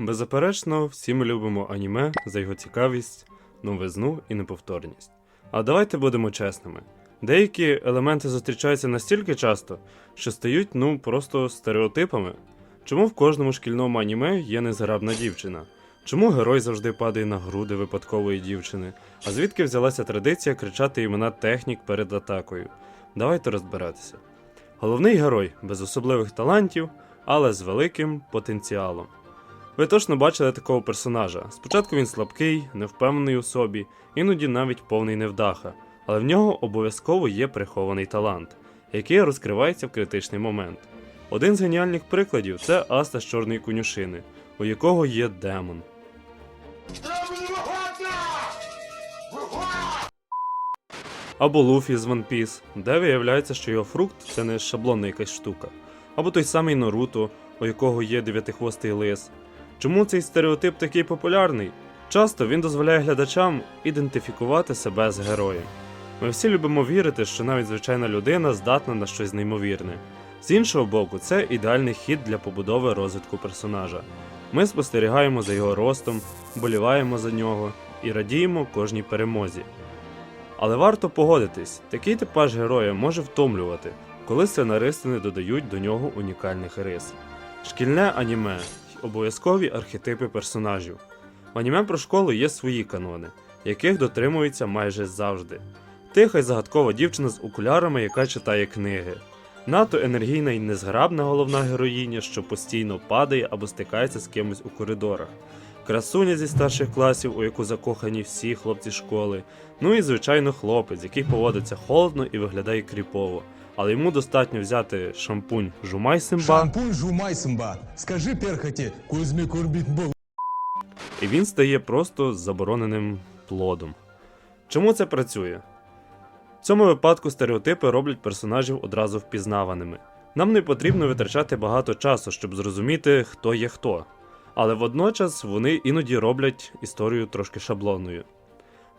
Беззаперечно, всі ми любимо аніме за його цікавість, новизну і неповторність. А давайте будемо чесними. Деякі елементи зустрічаються настільки часто, що стають ну просто стереотипами. Чому в кожному шкільному аніме є незграбна дівчина? Чому герой завжди падає на груди випадкової дівчини? А звідки взялася традиція кричати імена технік перед атакою? Давайте розбиратися. Головний герой без особливих талантів, але з великим потенціалом. Ви точно бачили такого персонажа. Спочатку він слабкий, невпевнений у собі, іноді навіть повний невдаха, але в нього обов'язково є прихований талант, який розкривається в критичний момент. Один з геніальних прикладів це Аста з чорної конюшини, у якого є демон. Або Луфі з One Piece, де виявляється, що його фрукт це не шаблонна якась штука, або той самий Наруто, у якого є дев'ятихвостий лис. Чому цей стереотип такий популярний? Часто він дозволяє глядачам ідентифікувати себе з героєм. Ми всі любимо вірити, що навіть звичайна людина здатна на щось неймовірне. З іншого боку, це ідеальний хід для побудови розвитку персонажа. Ми спостерігаємо за його ростом, боліваємо за нього і радіємо кожній перемозі. Але варто погодитись, такий типаж героя може втомлювати, коли сценаристи не додають до нього унікальних рис. Шкільне аніме обов'язкові архетипи персонажів. В аніме про школу є свої канони, яких дотримуються майже завжди. Тиха й загадкова дівчина з окулярами, яка читає книги. Надто енергійна і незграбна головна героїня, що постійно падає або стикається з кимось у коридорах. Красуня зі старших класів, у яку закохані всі хлопці школи. Ну і звичайно хлопець, який поводиться холодно і виглядає кріпово. Але йому достатньо взяти шампунь Жумай Симба, Шампунь жумай сымба. Скажи перхоти, Кузьми Курбит был. і він стає просто забороненим плодом. Чому це працює? В цьому випадку стереотипи роблять персонажів одразу впізнаваними. Нам не потрібно витрачати багато часу, щоб зрозуміти, хто є хто. Але водночас вони іноді роблять історію трошки шаблонною.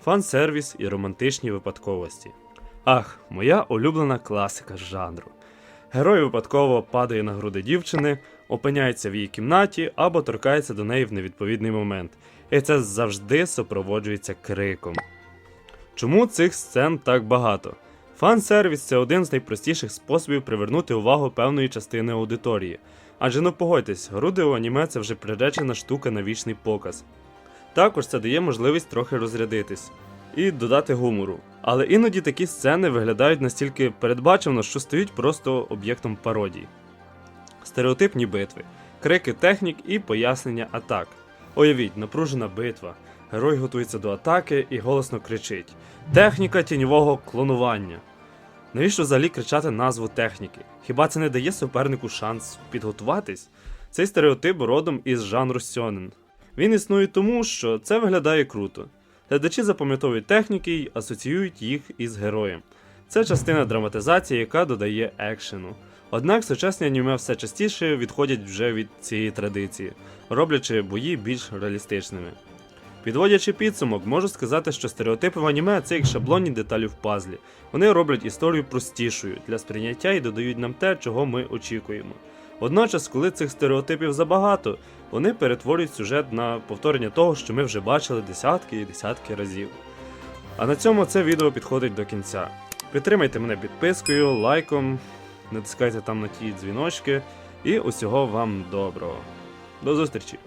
Фан-сервіс і романтичні випадковості. Ах, моя улюблена класика жанру. Герой випадково падає на груди дівчини, опиняється в її кімнаті або торкається до неї в невідповідний момент. І це завжди супроводжується криком. Чому цих сцен так багато? Фан-сервіс це один з найпростіших способів привернути увагу певної частини аудиторії. Адже ну погодьтесь, груди у аніме це вже приречена штука на вічний показ. Також це дає можливість трохи розрядитись і додати гумору. Але іноді такі сцени виглядають настільки передбачено, що стають просто об'єктом пародії. Стереотипні битви, крики технік і пояснення атак. Уявіть, напружена битва. Герой готується до атаки і голосно кричить: Техніка тіньового клонування. Навіщо взагалі кричати назву техніки? Хіба це не дає супернику шанс підготуватись? Цей стереотип родом із жанру сьонен. Він існує тому, що це виглядає круто. Глядачі запам'ятовують техніки й асоціюють їх із героєм. Це частина драматизації, яка додає екшену. Однак сучасні аніме все частіше відходять вже від цієї традиції, роблячи бої більш реалістичними. Підводячи підсумок, можу сказати, що стереотипи в аніме це як шаблонні деталі в пазлі. Вони роблять історію простішою для сприйняття і додають нам те, чого ми очікуємо. Водночас, коли цих стереотипів забагато, вони перетворюють сюжет на повторення того, що ми вже бачили десятки і десятки разів. А на цьому це відео підходить до кінця. Підтримайте мене підпискою, лайком, натискайте там на ті дзвіночки і усього вам доброго. До зустрічі!